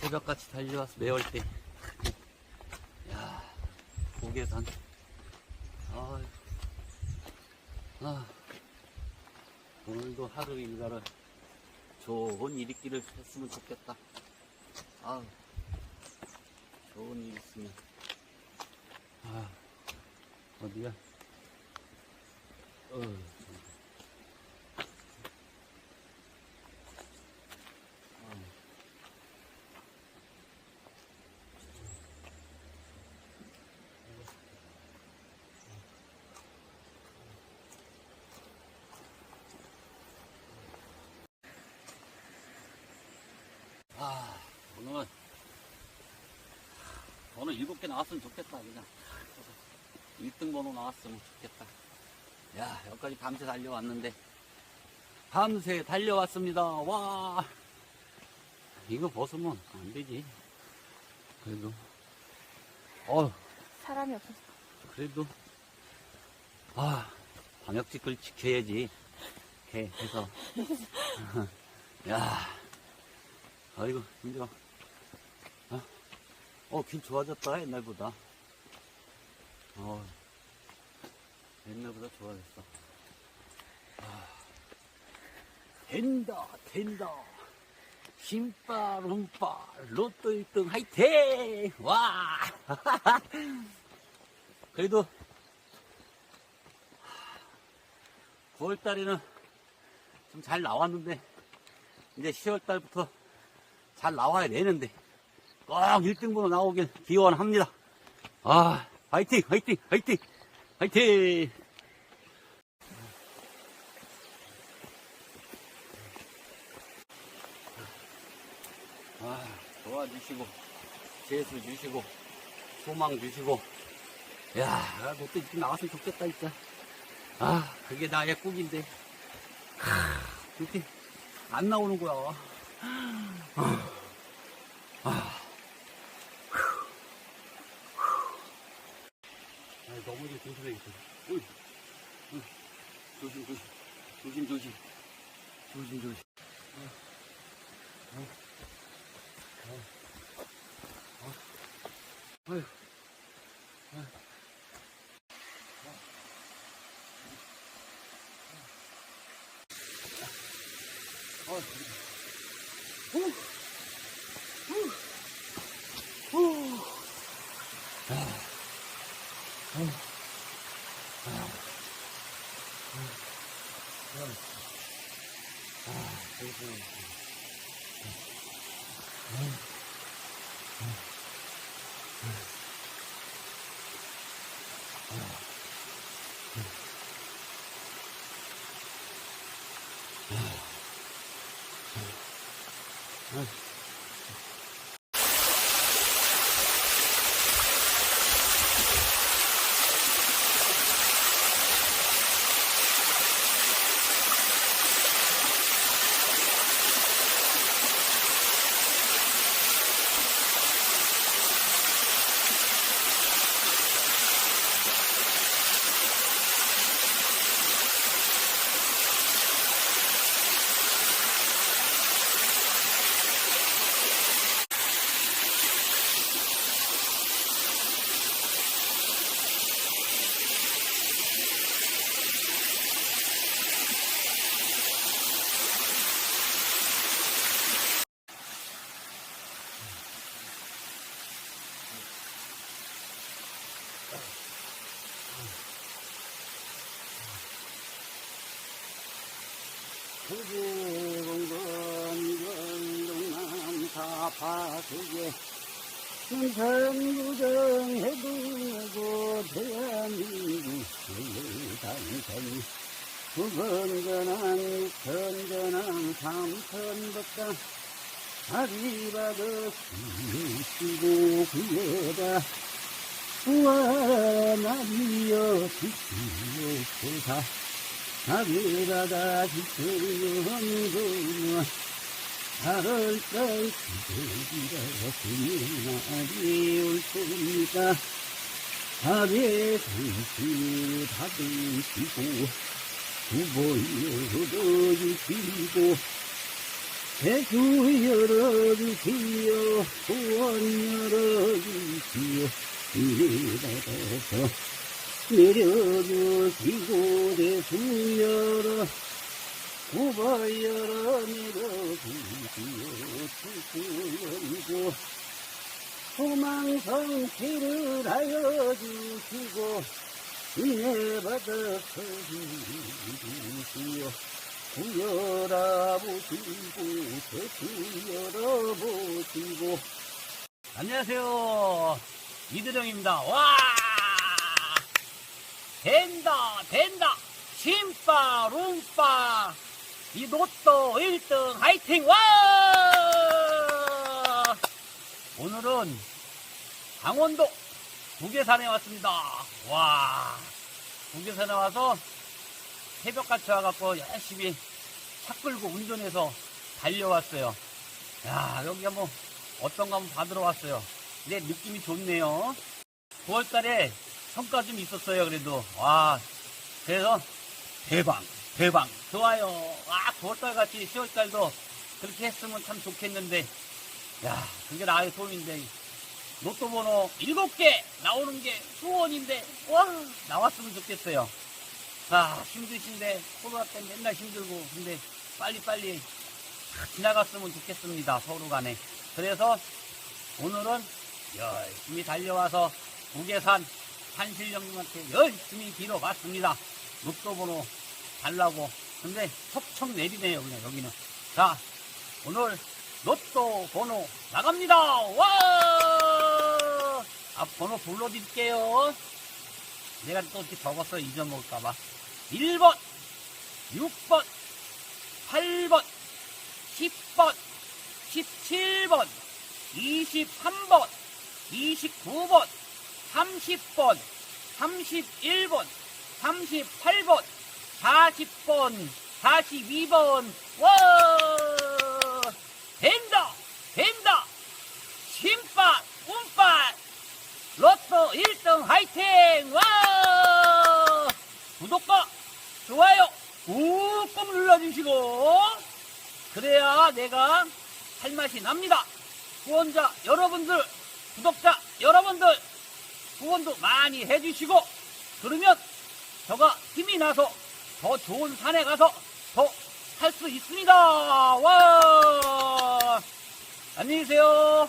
새벽같이 달려왔어, 매월 때. 야, 고개산. 아유, 아, 오늘도 하루 일과를 좋은 일 있기를 했으면 좋겠다. 아, 좋은 일 있으면. 아, 어디야? 어, 저기. 아, 오늘은, 번호 일곱 개 나왔으면 좋겠다, 그냥. 1등 번호 나왔으면 좋겠다. 야, 여기까지 밤새 달려왔는데, 밤새 달려왔습니다. 와! 이거 벗으면 안 되지. 그래도, 어 사람이 없어서. 그래도, 아, 방역지끌 지켜야지. 해, 해서. 야, 아이고, 힘들어. 어, 어, 길 좋아졌다, 옛날보다. 어, 옛날보다 좋아졌어. 아, 된다, 된다. 신발, 운발, 로또 1등 화이팅! 와! 그래도, 9월달에는 좀 잘 나왔는데, 이제 10월달부터 잘 나와야 되는데, 꼭 1등으로 나오길 기원합니다. 아, 화이팅, 화이팅, 화이팅, 화이팅! 아, 도와주시고, 재수 주시고, 소망 주시고, 야, 너또 이렇게 나왔으면 좋겠다, 진짜. 아, 그게 나의 꿈인데. 하, 이렇게 안 나오는 거야. 아, 아. 아. 어이, 어이, 조심, 조심, 조심, 조심, 조심, 조심. 어, 어, 어, 어. 어휴. 어, 후, 후, Mm-hmm. 구구공건건동남 사파두개 순산구정해두고 대한민국 당선 구건건한 육천건한 삼천법당 다리바도 시시고 그에다 우와나리여 지키옵소서 하늘바다 지켜연구나 하늘달 기대기라 그날이 올 테니까? 하늘 당신 받으시고 두번여도 주시고 대주 열어주시오 소원 열어주시오 이 바다에서 내려주시고 대주 열어 구바 열어 내려주시오 축구 열고 소망 성취를 하여 주시고 은혜 받아 주시오 구여라 보시고 대구 열어보시고. 안녕하세요. 이드령입니다. 와 된다 된다 심빠 룸빠 이 로또 1등 화이팅 와 오늘은 강원도 북계산에 왔습니다 와 북계산에 와서 새벽같이 와갖고 열심히 차 끌고 운전해서 달려왔어요. 야, 여기 한번 어떤 거 한번 받으러 왔어요. 근데 느낌이 좋네요. 9월달에 성과 좀 있었어요, 그래도. 와, 그래서 대박, 대박. 좋아요. 아, 9월달 같이 10월달도 그렇게 했으면 참 좋겠는데. 야, 그게 나의 소원인데. 로또 번호 7개 나오는 게 소원인데, 와, 나왔으면 좋겠어요. 아, 힘드신데, 코로나 때문에 맨날 힘들고, 근데 빨리빨리 다 지나갔으면 좋겠습니다, 서로 간에. 그래서 오늘은 열심히 달려와서 무계산 한실령님한테 열심히 빌어봤습니다. 로또 번호 달라고. 근데 척척 내리네요, 그냥 여기는. 자, 오늘 로또 번호 나갑니다! 와! 아, 번호 불러드릴게요. 내가 또 이렇게 적었어 잊어먹을까봐 1번 6번 8번 10번 17번 23번 29번 30번 31번 38번 40번 42번 와 된다 된다 신발 운발 로또 1등 화이팅! 와! 구독과 좋아요 꾹꾹 눌러주시고 그래야 내가 할 맛이 납니다. 후원자 여러분들, 구독자 여러분들 후원도 많이 해주시고 그러면 저가 힘이 나서 더 좋은 산에 가서 더 할 수 있습니다. 와! 안녕히 계세요.